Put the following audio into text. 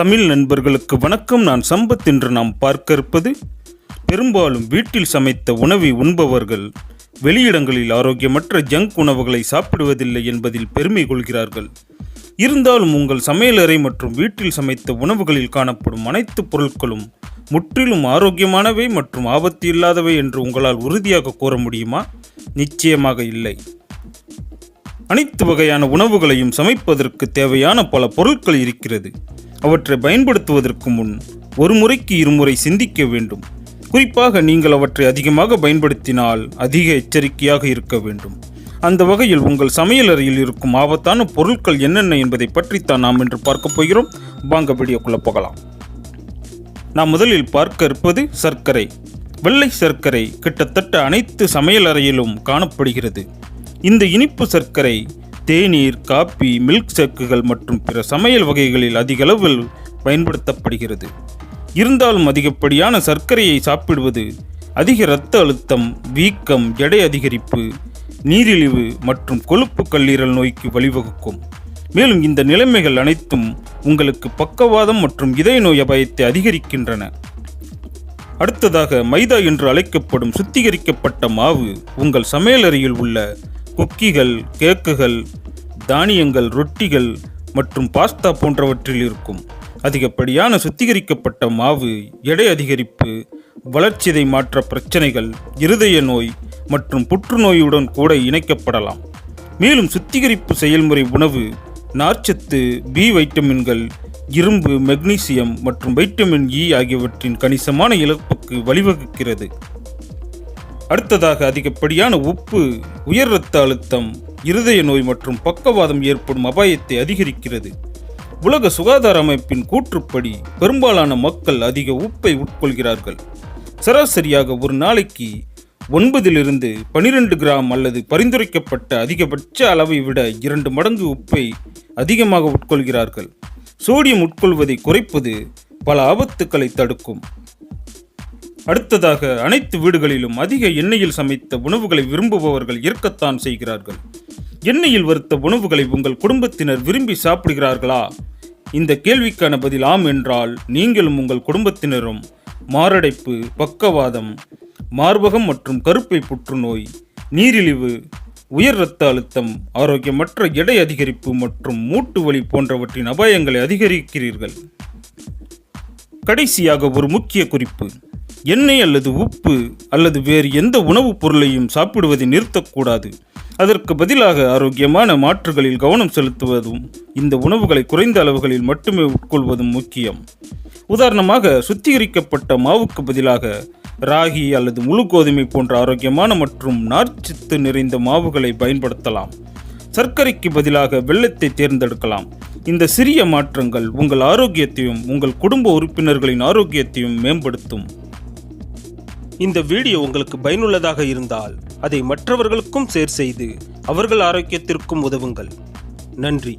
தமிழ் நண்பர்களுக்கு வணக்கம். நான் சம்பத் என்று நாம் பார்க்க இருப்பது பெரும்பாலும் வீட்டில் சமைத்த உணவை உண்பவர்கள் வெளியிடங்களில் ஆரோக்கியமற்ற ஜங்க் உணவுகளை சாப்பிடுவதில்லை என்பதில் பெருமை கொள்கிறார்கள். இருந்தாலும் உங்கள் சமையலறை மற்றும் வீட்டில் சமைத்த உணவுகளில் காணப்படும் அனைத்து பொருட்களும் முற்றிலும் ஆரோக்கியமானவை மற்றும் ஆபத்து இல்லாதவை என்று உங்களால் உறுதியாக கூற முடியுமா? நிச்சயமாக இல்லை. அனைத்து வகையான உணவுகளையும் சமைப்பதற்கு தேவையான பல பொருட்கள் இருக்கிறது. அவற்றை பயன்படுத்துவதற்கு முன் ஒரு முறைக்கு இருமுறை சிந்திக்க வேண்டும். குறிப்பாக நீங்கள் அவற்றை அதிகமாக பயன்படுத்தினால் அதிக எச்சரிக்கையாக இருக்க வேண்டும். அந்த வகையில் உங்கள் சமையலறையில் இருக்கும் ஆபத்தான பொருட்கள் என்னென்ன என்பதை பற்றித்தான் நாம் இன்று பார்க்க போகிறோம். வாங்க வீடியோக்குள்ள போகலாம். நாம் முதலில் பார்க்க இருப்பது சர்க்கரை. வெள்ளை சர்க்கரை கிட்டத்தட்ட அனைத்து சமையலறையிலும் காணப்படுகிறது. இந்த இனிப்பு சர்க்கரை தேநீர் காப்பி மில்க் ஷேக்குகள் மற்றும் பிற சமையல் வகைகளில் அதிகளவில் பயன்படுத்தப்படுகிறது. இருந்தாலும் அதிகப்படியான சர்க்கரையை சாப்பிடுவது அதிக இரத்த அழுத்தம் வீக்கம் எடை அதிகரிப்பு நீரிழிவு மற்றும் கொழுப்பு கல்லீரல் நோய்க்கு வழிவகுக்கும். மேலும் இந்த நிலைமைகள் அனைத்தும் உங்களுக்கு பக்கவாதம் மற்றும் இதய நோய் அபாயத்தை அதிகரிக்கின்றன. அடுத்ததாக மைதா என்று அழைக்கப்படும் சுத்திகரிக்கப்பட்ட மாவு உங்கள் சமையலறையில் உள்ள குக்கிகள் கேக்குகள் தானியங்கள் ரொட்டிகள் மற்றும் பாஸ்தா போன்றவற்றில் இருக்கும். அதிகப்படியான சுத்திகரிக்கப்பட்ட மாவு எடை அதிகரிப்பு வளர்ச்சிதை மாற்ற பிரச்சனைகள் இருதய நோய் மற்றும் புற்றுநோயுடன் கூட இணைக்கப்படலாம். மேலும் சுத்திகரிப்பு செயல்முறை உணவு நார்ச்சத்து பி வைட்டமின்கள் இரும்பு மெக்னீசியம் மற்றும் வைட்டமின் இ ஆகியவற்றின் கணிசமான இழப்புக்கு வழிவகுக்கிறது. அடுத்ததாக அதிகப்படியான உப்பு உயர் இரத்த அழுத்தம் இருதய நோய் மற்றும் பக்கவாதம் ஏற்படும் அபாயத்தை அதிகரிக்கிறது. உலக சுகாதார அமைப்பின் கூற்றுப்படி பெரும்பாலான மக்கள் அதிக உப்பை உட்கொள்கிறார்கள். சராசரியாக ஒரு நாளைக்கு ஒன்பதிலிருந்து பனிரெண்டு கிராம் அல்லது பரிந்துரைக்கப்பட்ட அதிகபட்ச அளவை விட இரண்டு மடங்கு உப்பை அதிகமாக உட்கொள்கிறார்கள். சோடியம் உட்கொள்வதை குறைப்பது பல ஆபத்துக்களை தடுக்கும். அடுத்ததாக அனைத்து வீடுகளிலும் அதிக எண்ணெயில் சமைத்த உணவுகளை விரும்புபவர்கள் இருக்கத்தான் செய்கிறார்கள். எண்ணெயில் வறுத்த உணவுகளை உங்கள் குடும்பத்தினர் விரும்பி சாப்பிடுகிறார்களா? இந்த கேள்விக்கான பதில் ஆம் என்றால் நீங்களும் உங்கள் குடும்பத்தினரும் மாரடைப்பு பக்கவாதம் மார்பகம் மற்றும் கருப்பை புற்றுநோய் நீரிழிவு உயர் இரத்த அழுத்தம் ஆரோக்கியமற்ற எடை அதிகரிப்பு மற்றும் மூட்டு வலி போன்றவற்றின் அபாயங்களை அதிகரிக்கிறீர்கள். கடைசியாக ஒரு முக்கிய குறிப்பு. எண்ணெய் அல்லது உப்பு அல்லது வேறு எந்த உணவுப் பொருளையும் சாப்பிடுவதை நிறுத்தக்கூடாது. அதற்கு பதிலாக ஆரோக்கியமான மாற்றுகளில் கவனம் செலுத்துவதும் இந்த உணவுகளை குறைந்த அளவுகளில் மட்டுமே உட்கொள்வதும் முக்கியம். உதாரணமாக சுத்திகரிக்கப்பட்ட மாவுக்கு பதிலாக ராகி அல்லது முழு கோதுமை போன்ற ஆரோக்கியமான மற்றும் நார்ச்சத்து நிறைந்த மாவுகளை பயன்படுத்தலாம். சர்க்கரைக்கு பதிலாக வெள்ளத்தை தேர்ந்தெடுக்கலாம். இந்த சிறிய மாற்றங்கள் உங்கள் ஆரோக்கியத்தையும் உங்கள் குடும்ப உறுப்பினர்களின் ஆரோக்கியத்தையும் மேம்படுத்தும். இந்த வீடியோ உங்களுக்கு பயனுள்ளதாக இருந்தால் அதை மற்றவர்களுக்கும் ஷேர் செய்து அவர்கள் ஆரோக்கியத்திற்கும் உதவுங்கள். நன்றி.